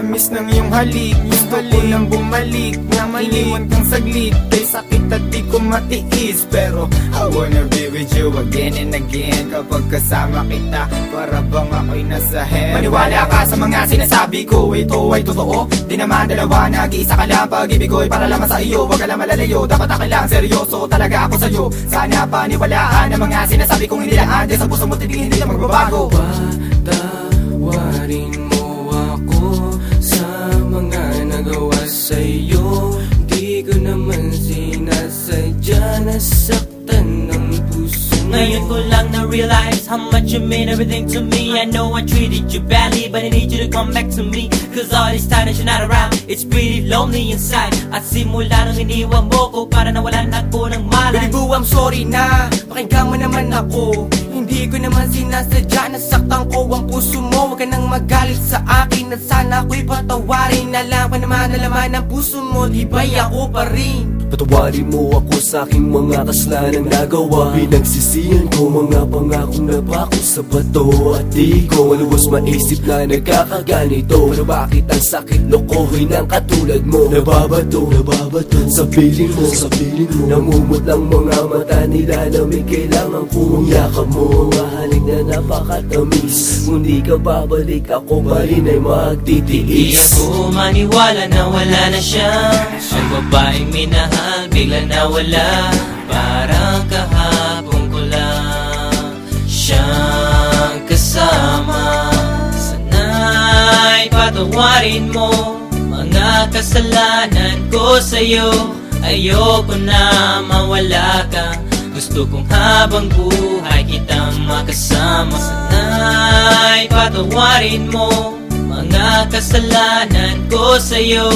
tamis ng iyong halik. Gusto ko lang bumalik. Nang iniwan kang saglit. Kay sakit at di ko matiis. Pero I wanna be with you again and again. Kapag kasama kita Para bang ako'y nasa heaven. Maniwala ka sa mga sinasabi ko. Ito ay totoo. Di naman dalawa Nag-iisa ka lang. Pag-ibig ko'y para lamang sa iyo. Huwag ka lang malalayo. Dapat akin lang seryoso. Talaga ako sa'yo. Sana paniwalaan Ang mga sinasabi kong hindi lang Andiyan sa puso mo titingin hindi lang magbabago. Patawarin sa'yo. Di ko naman sinasadya nasaktan ng puso mo. Ngayon ko lang na-realize how much you mean everything to me. I know I treated you badly but I need you to come back to me. Cause all this time that you're not around It's pretty lonely inside. At simula nung iniwan mo ko Para nawalan ako ng malay. Baby boo, I'm sorry na. Pakinggan mo naman ako Hindi ko naman sinasadya Nasaktan ko ang puso mo. Huwag ka nang magalit sa akin At sana ako'y patawarin. Alam pa naman na laman ng puso mo Di ba'y ako pa rin. Patawarin mo ako sa aking mga kaslanang nagawa. Pinagsisiyan ko mga pangakong napako sa bato At di ko malubos maisip na nagkakaganito. Pero bakit ang sakit lokohin ng katulad mo? Nababato, nababato. Sa piling mo, sa piling mo. Namumot ang mga mata nila may kailangan kong yakap mo Mga halik na napakatamis. Di ka babalik ako pa rin ay Di magtitiis ako maniwala na wala na siya. Ang babaeng minahal bigla na wala. Parang kahapon ko lang Siyang kasama. Sana'y patawarin mo Mga kasalanan ko sa'yo. Ayoko na mawala ka Gusto kong habang buhay kitang makasama. Sana'y patawarin mo mga kasalanan ko sa'yo.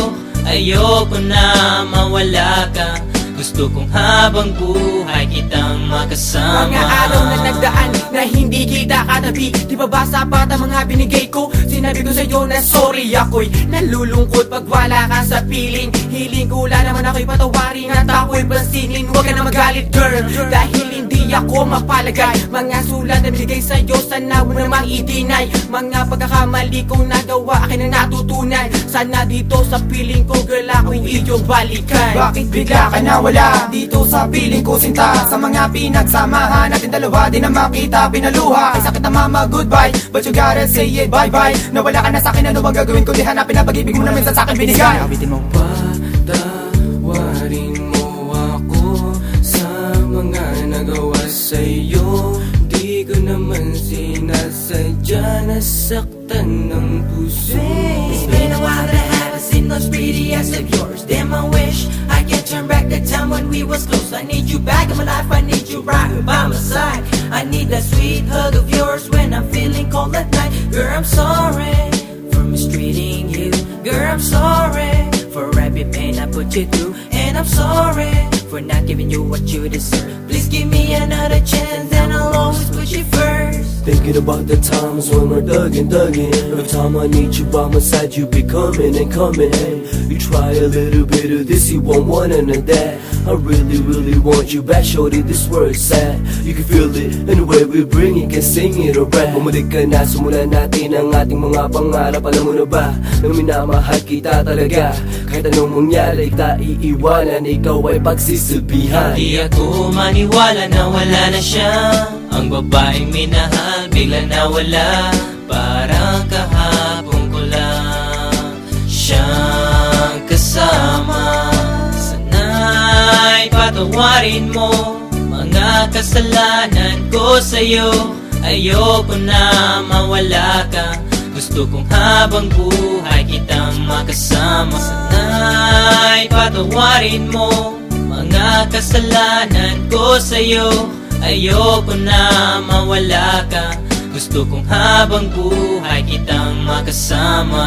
Ayoko na mawala ka Gusto kong habang buhay kitang makasama. Mga araw na nagdaan na hindi kita katabi Di ba ba sapat ang mga binigay ko? Sinabi ko sa'yo na sorry ako'y nalulungkot pag wala ka sa piling. Hiling ko lang naman ako'y patawarin at ako'y pansinin. Huwag ka na magalit girl Dahil ako mapalagay. Mga sulat na binigay sa'yo sana mo namang i-deny Mga pagkakamali kong nagawa akin na natutunan Sana dito sa piling ko girl ako'y iyong balikan. Bakit bigla ka nawala? Dito sa piling ko sinta Sa mga pinagsamahan. Natin dalawa Di na makita pinaluha. Ay sakit na mama goodbye. But you gotta say it bye bye Nawala ka na sa'kin ano bang gagawin ko? Di hanapin na pag-ibig mo na minsan sa'kin binigay. Awitin mo sinasadya nasaktan ng puso. It's been a while that I haven't seen those pretty eyes of yours. Damn I wish I could turn back the time when we was close. I need you back in my life, I need you right here by my side. I need that sweet hug of yours when I'm feeling cold at night. Girl I'm sorry for mistreating you. Girl I'm sorry for every pain I put you through. And I'm sorry for not giving you what you deserve. Please give me another chance Thinking about the times when we're thugging, thugging Every time I need you by my side, you be coming and coming. Hey, you try a little bit of this, you want one and of that. I really, really want you back, shorty, this word's sad. You can feel it, and the way we bring it, can sing it or rap. Bumalik ka na, simulan natin ang ating mga pangarap. Alam mo na ba, na minamahal kita talaga? Kahit anong mangyari, kita iiwanan Ikaw ay pagsisilbihan. Di ako maniwala na wala na siya Ang babaeng minahal bigla na wala. Parang kahapon ko lang Siyang kasama. Sana'y patawarin mo Mga kasalanan ko sa'yo. Ayoko na mawala ka. Gusto kong habang buhay kitang makasama. Sana'y patawarin mo Mga kasalanan ko sa'yo Ayoko na mawala ka. Gusto kong habang buhay kitang makasama